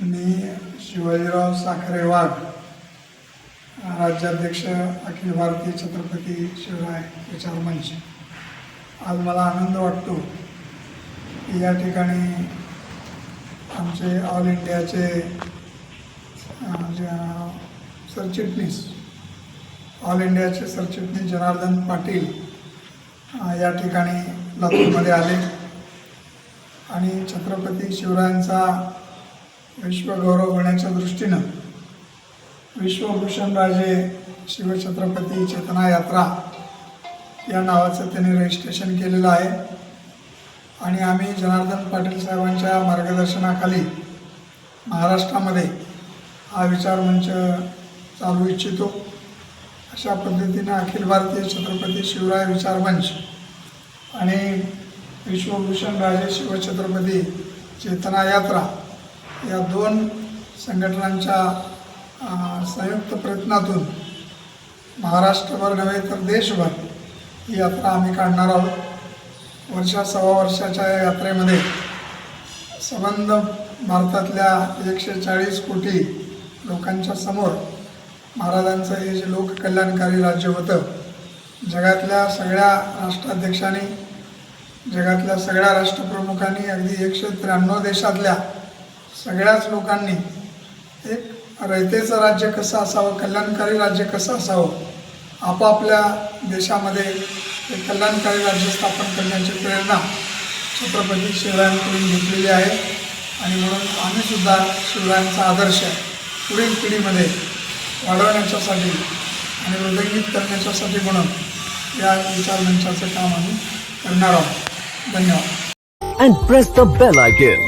मी साखरे वाघ राज्याध्यक्ष अखिल भारतीय छत्रपती शिवराय विचार मंच. आज मला आनंद वाटतो की या ठिकाणी आमचे ऑल इंडियाचे सरचिटणीस ऑल इंडियाचे सरचिटणीस जनार्दन पाटील या ठिकाणी लातूरमध्ये आले. आणि छत्रपती शिवरायांचा विश्वगौरव होण्याच्या दृष्टीनं विश्वभूषण राजे शिवछत्रपती चेतना यात्रा या नावाचं त्यांनी रजिस्ट्रेशन केलेलं आहे. आणि आम्ही जनार्दन पाटील साहेबांच्या मार्गदर्शनाखाली महाराष्ट्रामध्ये हा विचार मंच चालू इच्छितो. अशा पद्धतीनं अखिल भारतीय छत्रपती शिवराय विचार मंच आणि विश्वभूषण राजे शिवछत्रपती चेतना यात्रा या दोन संघटनांच्या संयुक्त प्रयत्नातून महाराष्ट्रभर नव्हे तर देशभर ही यात्रा आम्ही काढणार आहोत. वर्षा सव्वा वर्षाच्या या यात्रेमध्ये संबंध भारतातल्या एकशे चाळीस कोटी लोकांच्या समोर महाराजांचं हे जे लोककल्याणकारी राज्य होतं जगातल्या सगळ्या राष्ट्राध्यक्षांनी जगातल्या सगळ्या राष्ट्रप्रमुखांनी अगदी एकशे त्र्याण्णव देशातल्या सगळ्याच लोकांनी एक रयतेचं राज्य कसं असावं कल्याणकारी राज्य कसं असावं आपापल्या देशामध्ये एक कल्याणकारी राज्य स्थापन करण्याची प्रेरणा छत्रपती शिवरायांकडून घेतलेली आहे आणि म्हणून आम्हीसुद्धा शिवरायांचा आदर्श पुढील पिढीमध्ये वाढवण्याच्यासाठी आणि हृदयगीत करण्याच्यासाठी म्हणून या विचारमंचाचं काम आम्ही करणार आहोत धन्यवाद and press the bell icon.